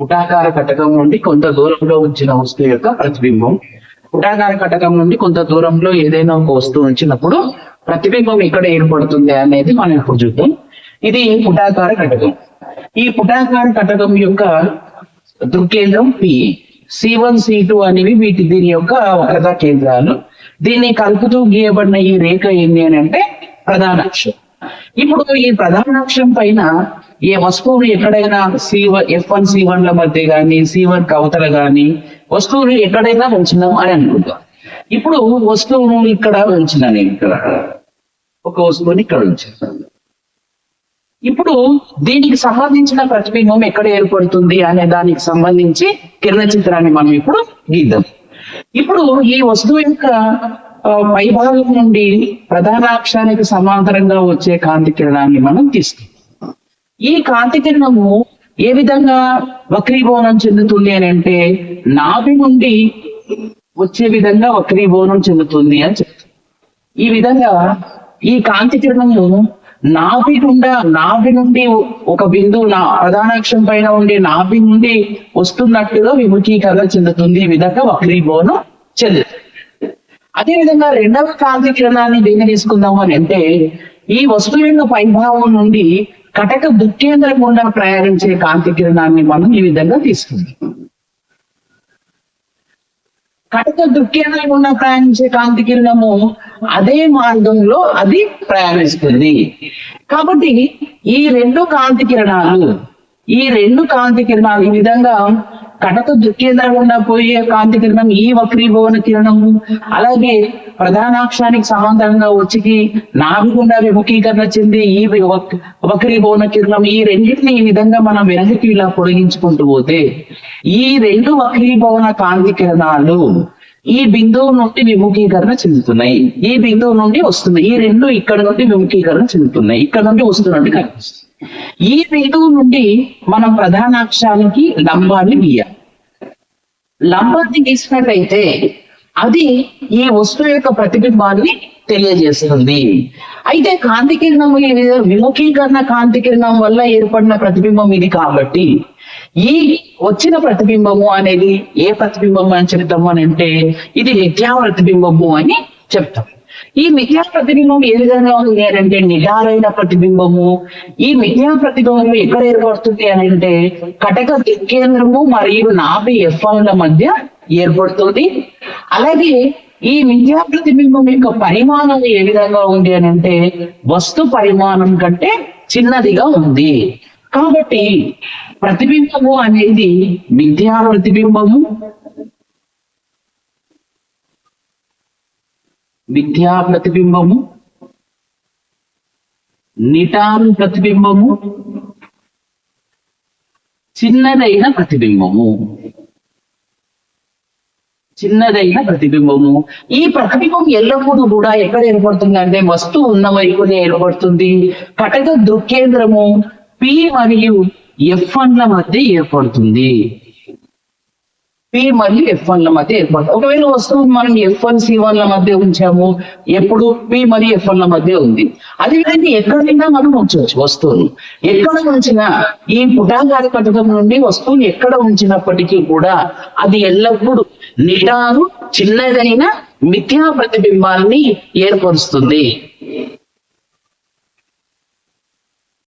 పుటాకార కటకం నుండి కొంత దూరంలో ఉంచిన వస్తువు యొక్క ప్రతిబింబం. పుటాకార కటకం నుండి కొంత దూరంలో ఏదైనా ఒక వస్తువు ఉంచినప్పుడు ప్రతిబింబం ఇక్కడ ఏర్పడుతుంది అనేది మనం ఇప్పుడు చూద్దాం. ఇది పుటాకార కటకం. ఈ పుటాకార కటకం యొక్క దృక్కేంద్రం P C one C two అనేవి వీటి దీని యొక్క వక్రతా కేంద్రాలు. దీన్ని కలుపుతూ గీయబడిన ఈ రేఖ ఏంటి అని అంటే ప్రధాన అక్షం. ఇప్పుడు ఈ ప్రధాన అక్షం పైన ఏ వస్తువులు ఎక్కడైనా C F one C one ల మధ్య కానీ సి వన్ కవతల కానీ వస్తువులు ఎక్కడైనా ఉంచినాం అని అనుకుంటాం. ఇప్పుడు వస్తువును ఇక్కడ ఉంచిన నేను ఇక్కడ. ఒక వస్తువుని ఇక్కడ ఉంచాను ఇప్పుడు దీనికి సంబంధించిన ప్రతిబింబం ఎక్కడ ఏర్పడుతుంది అనే దానికి సంబంధించి కిరణ చిత్రాన్ని మనం ఇప్పుడు గీద్దాం. ఇప్పుడు ఈ వస్తువు యొక్క పైభాగం నుండి ప్రధానాక్షానికి సమాంతరంగా వచ్చే కాంతి కిరణాన్ని మనం తీసుకుంటాం ఈ కాంతి కిరణము ఏ విధంగా వక్రీభవనం చెందుతుంది అని అంటే నాభి నుండి వచ్చే విధంగా వక్రీభవనం చెందుతుంది అని చెప్తుంది. ఈ విధంగా ఈ కాంతి కిరణము నాభి గుండా నాభి నుండి ఒక బిందువు నా ప్రధానాక్షం పైన ఉండే నాభి నుండి వస్తున్నట్టుగా విముఖీకరణ చెందుతుంది. ఈ విధంగా వక్రీభవనం చెందుతుంది. అదే విధంగా రెండవ కాంతి కిరణాన్ని దేన్ని తీసుకుందాము అని అంటే ఈ వస్తువు యొక్క పైభావం నుండి కటక దుఃఖేంద్రం గుండా ప్రయాణించే కాంతి కిరణాన్ని మనం ఈ విధంగా తీసుకుంటాం కటక దుఃఖేంద్రం గుండా ప్రయాణించే కాంతి కిరణము అదే మార్గంలో అది ప్రయాణిస్తుంది. కాబట్టి ఈ రెండు కాంతి కిరణాలు ఈ రెండు కాంతి కిరణాలు ఈ విధంగా కటక దుఃఖేంద్రం పోయే కాంతి కిరణం ఈ వక్రీభవన కిరణము అలాగే ప్రధానాక్షానికి సమాంతరంగా వచ్చి నాభిగుండా విముఖీకరణ చెంది ఈ వక్రీభవన కిరణం. ఈ రెండింటిని ఈ విధంగా మనం వెనక్కి ఇలా పొడిగించుకుంటూ పోతే ఈ రెండు వక్రీభవన కాంతి కిరణాలు ఈ బిందువు నుండి విముఖీకరణ చెందుతున్నాయి. ఈ బిందువు నుండి వస్తున్నాయి. ఈ రెండు ఇక్కడ నుండి విముఖీకరణ చెందుతున్నాయి. ఇక్కడ నుండి వస్తున్నట్టు కనిపిస్తుంది. ఈ బిందువు నుండి మనం ప్రధానాక్షానికి లంబాన్ని గీయాలి. లంబాన్ని గీసినట్లయితే అది ఈ వస్తువు యొక్క ప్రతిబింబాన్ని తెలియజేస్తుంది. అయితే కాంతి కిరణం ఈ విముఖీకరణ కాంతి కిరణం వల్ల ఏర్పడిన ప్రతిబింబం ఇది కాబట్టి ఈ వచ్చిన ప్రతిబింబము అనేది ఏ ప్రతిబింబము అని చెప్తాము అని అంటే ఇది విద్యా ప్రతిబింబము అని చెప్తాం ఈ మిథ్యా ప్రతిబింబం ఏ విధంగా ఉంది అని అంటే నిడారైన ప్రతిబింబము ఈ మిథ్యా ప్రతిబింబం ఎక్కడ ఏర్పడుతుంది అని అంటే కటక దిక్కేంద్రము మరియు నాభి ఎఫ్ఎంల మధ్య ఏర్పడుతుంది. అలాగే ఈ మిథ్యా ప్రతిబింబం యొక్క పరిమాణం ఏ విధంగా ఉంది అని అంటే వస్తు పరిమాణం కంటే చిన్నదిగా ఉంది. కాబట్టి ప్రతిబింబము అనేది మిథ్యా ప్రతిబింబము మిథ్యా ప్రతిబింబము నిటారు ప్రతిబింబము చిన్నదైన ప్రతిబింబము. చిన్నదైన ప్రతిబింబము. ఈ ప్రతిబింబం ఎల్లప్పుడూ కూడా ఎక్కడ ఏర్పడుతుంది అంటే వస్తువు ఉన్న వైపునే ఏర్పడుతుంది. పటక దృక్కేంద్రము పి మరియు ఎఫ్ వన్ల మధ్య ఏర్పడుతుంది. పి మరియు ఎఫ్ ల మధ్య ఏర్పడుతుంది ఒకవేళ వస్తువు మనం ఎఫ్ వన్ సి ల మధ్య ఉంచాము ఎప్పుడు పి మరియు ఎఫ్ ల మధ్య ఉంది. అదేవిధంగా ఎక్కడైనా మనం ఉంచవచ్చు వస్తువును. ఎక్కడ ఉంచినా ఈ పుటాకార కటకం నుండి వస్తువుని ఎక్కడ ఉంచినప్పటికీ కూడా అది ఎల్లప్పుడూ నిటారు చిన్నదైన మిథ్యా ప్రతిబింబాలని ఏర్పరుస్తుంది.